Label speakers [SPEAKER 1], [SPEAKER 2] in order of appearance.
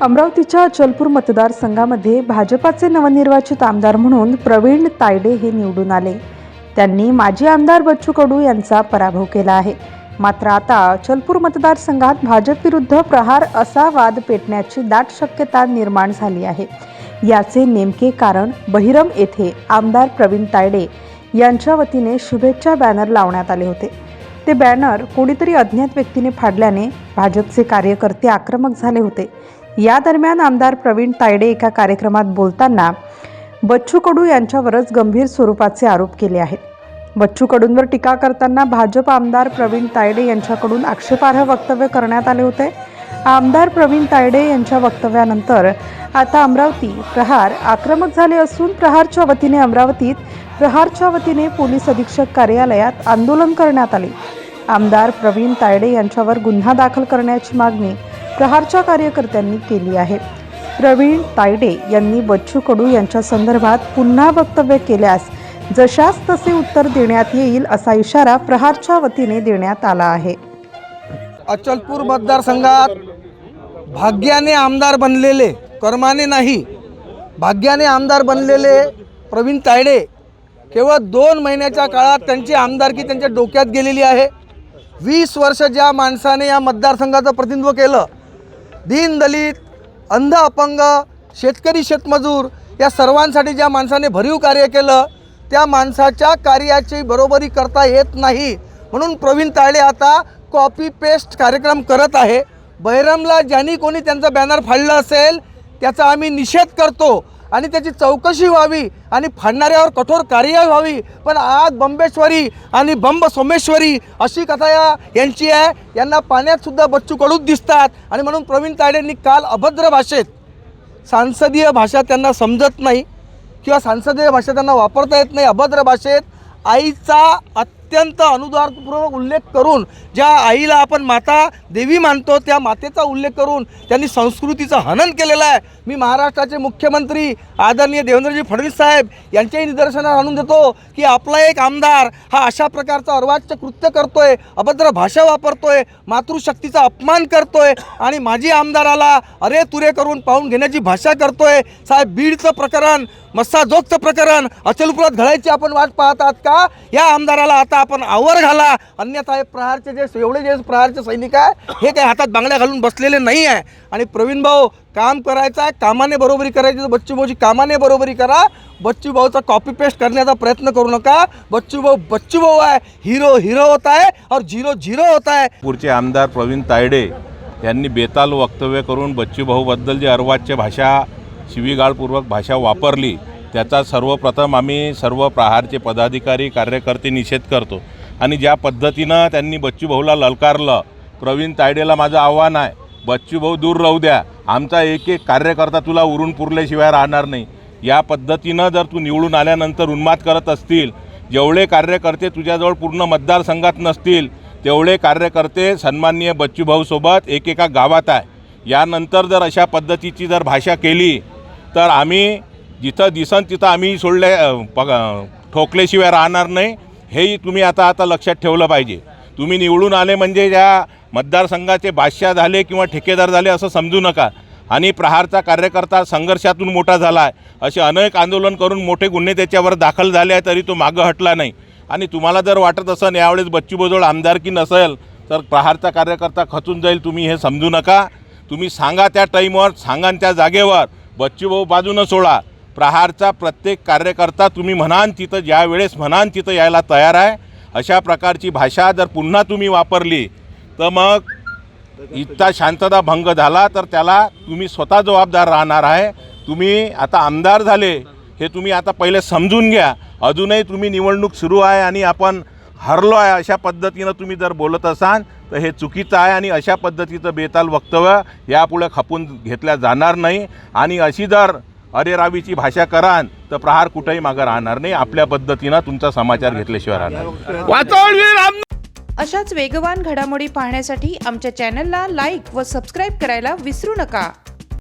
[SPEAKER 1] अमरावतीच्या अचलपूर मतदारसंघामध्ये भाजपाचे नवनिर्वाचित आमदार म्हणून प्रवीण तायडे हे निवडून आले. त्यांनी माजी आमदार बच्चू कडू यांचा पराभव केला आहे. मात्र आता अचलपूर मतदारसंघात भाजपविरुद्ध प्रहार असा वाद पेटण्याची दाट शक्यता निर्माण झाली आहे. याचे नेमके कारण बहिरम येथे आमदार प्रवीण तायडे यांच्या वतीने शुभेच्छा बॅनर लावण्यात आले होते. ते बॅनर कोणीतरी अज्ञात व्यक्तीने फाडल्याने भाजपचे कार्यकर्ते आक्रमक झाले होते. या दरम्यान आमदार प्रवीण तायडे एका कार्यक्रमात बोलताना बच्चू कडू यांच्यावरच गंभीर स्वरूपाचे आरोप केले आहेत. बच्चू कडूंवर टीका करताना भाजप आमदार प्रवीण तायडे यांच्याकडून आक्षेपार्ह वक्तव्य करण्यात आले होते. आमदार प्रवीण तायडे यांच्या वक्तव्यानंतर आता अमरावती प्रहार आक्रमक झाले असून प्रहारच्या वतीने अमरावतीत प्रहारच्या वतीने पोलीस अधीक्षक कार्यालयात आंदोलन करण्यात आले. आमदार प्रवीण तायडे यांच्यावर गुन्हा दाखल करण्याची मागणी प्रहारच्या कार्यकर्त्यांनी केली आहे. प्रवीण तायडे यांनी बच्चू कडू यांच्या संदर्भात पुन्हा वक्तव्य केल्यास जशास तसे उत्तर देण्यात येईल असा इशारा प्रहारच्या वतीने देण्यात आला आहे.
[SPEAKER 2] अचलपूर मतदारसंघात भाग्याने आमदार बनलेले कर्माने नाही भाग्याने आमदार बनलेले प्रवीण तायडे केवळ दोन महिन्याच्या काळात त्यांची आमदारकी त्यांच्या डोक्यात गेलेली आहे. वीस वर्ष ज्या माणसाने या मतदारसंघाचं प्रतिनिधित्व केलं दीनदलित अंध अपंग शेतकरी शेतमजूर या सर्वांसाठी ज्या माणसाने भरीव कार्य केलं त्या माणसाच्या कार्याची बरोबरी करता येत नाही. म्हणून प्रवीण तायडे आता कॉपी पेस्ट कार्यक्रम करत आहे. बहिरमला ज्यांनी कोणी त्यांचा बॅनर फाडलं असेल त्याचा आम्ही निषेध करतो आणि त्याची चौकशी व्हावी आणि फाडणाऱ्यावर कठोर कार्यवाही व्हावी. पण आज बंबेश्वरी आणि बंब सोमेश्वरी अशी कथा या यांची आहे. यांना पाण्यातसुद्धा बच्चू कडूच दिसतात आणि म्हणून प्रवीण तायडेंनी काल अभद्र भाषेत सांसदीय भाषा त्यांना समजत नाही किंवा सांसदीय भाषा त्यांना वापरता येत नाही अभद्र भाषेत आईचा अत्यंत अनुदारपूर्वक उल्लेख करून ज्या आईला आपण माता देवी मानतो त्या मातेचा उल्लेख करून त्यांनी संस्कृतीचं हनन केलेलं आहे. मी महाराष्ट्राचे मुख्यमंत्री आदरणीय देवेंद्रजी फडणवीस साहेब यांच्याही निदर्शनास आणून देतो की आपला एक आमदार हा अशा प्रकारचा अर्वाच्य कृत्य करतोय अभद्र भाषा वापरतोय मातृशक्तीचा अपमान करतोय आणि माजी आमदाराला अरे तुरे करून पाहून घेण्याची भाषा करतोय. साहेब बीडचं प्रकरण मस्साजोगचं प्रकरण अचलपुरात घडायची आपण वाट पाहतात का? या आमदाराला आता आपण आवर घाला. अन्यथा हे प्रहारचे जे एवढे जे प्रहारचे सैनिक आहे हे काही हातात बांगड्या घालून बसलेले नाही आहे. आणि प्रवीण भाऊ काम करायचं आहे कामाने बरोबरी करायची तर बच्चू भाऊची कामाने बरोबरी करा. बच्चू भाऊचा कॉपी पेस्ट करण्याचा प्रयत्न करू नका. बच्चू भाऊ बच्चू भाऊ आहे. हिरो हिरो होता आहे और झिरो झिरो होत आहे.
[SPEAKER 3] पुढचे आमदार प्रवीण तायडे यांनी बेताल वक्तव्य करून बच्चूभाऊबद्दल जी अर्वाच्य भाषा शिवीगाळपूर्वक भाषा वापरली त्याचा सर्वप्रथम आम्ही सर्व प्रहारचे पदाधिकारी कार्यकर्ते निषेध करतो. आणि ज्या पद्धतीनं त्यांनी बच्चूभाऊला ललकारलं प्रवीण तायडेला माझं आव्हान आहे बच्चूभाऊ दूर राहू द्या आमचा एक एक कार्यकर्ता तुला उरून पुरल्याशिवाय राहणार नाही. या पद्धतीनं जर तू निवडून आल्यानंतर उन्माद करत असतील जेवढे कार्यकर्ते तुझ्याजवळ पूर्ण मतदारसंघात नसतील तेवढे कार्यकर्ते सन्माननीय बच्चूभाऊसोबत एकेका गावात आहे. यानंतर जर अशा पद्धतीची जर भाषा केली तर आम्ही जिथं दिसन तिथं आम्ही सोडले पग ठोकल्याशिवाय राहणार नाही. हेही तुम्ही आता आता लक्षात ठेवलं पाहिजे. तुम्ही निवडून आले म्हणजे या मतदारसंघाचे बादशाह झाले किंवा ठेकेदार झाले असं समजू नका. आणि प्रहारचा कार्यकर्ता संघर्षातून मोठा झाला आहे असे अनेक आंदोलन करून मोठे गुन्हे त्याच्यावर दाखल झाले आहे तरी तो मागं हटला नाही. आणि तुम्हाला जर वाटत असेल यावेळेस बच्चूबोजवळ आमदारकी नसेल तर प्रहारचा कार्यकर्ता खचून जाईल तुम्ही हे समजू नका. तुम्ही सांगा त्या टाईमवर सांगा त्या जागेवर. बच्चूभाऊ बाजूनं सोडा. प्रहारचा प्रत्येक कार्यकर्ता तुम्ही म्हणान तिथं ज्या वेळेस म्हणान तिथं यायला तयार आहे अशा प्रकारची भाषा जर पुन्हा तुम्ही वापरली तर मग इतका शांतता भंग झाला तर त्याला तुम्ही स्वतः जबाबदार राहणार आहे. तुम्ही आता आमदार झाले हे तुम्ही आता पहिले समजून घ्या. अजूनही तुम्ही निवडणूक सुरू आहे आणि आपण हरलो आहे अशा पद्धतीनं तुम्ही जर बोलत असाल तर हे चुकीचं आहे आणि अशा पद्धतीचं बेताल वक्तव्य यापुढे खपून घेतल्या जाणार नाही. आणि अशी जर अरेरावीची भाषा कराल तर प्रहार कुठेही मागं राहणार नाही आपल्या पद्धतीनं तुमचा समाचार घेतल्याशिवाय राहणार.
[SPEAKER 4] अशाच वेगवान घडामोडी पाहण्यासाठी आमच्या चॅनलला लाईक व सबस्क्राईब करायला विसरू नका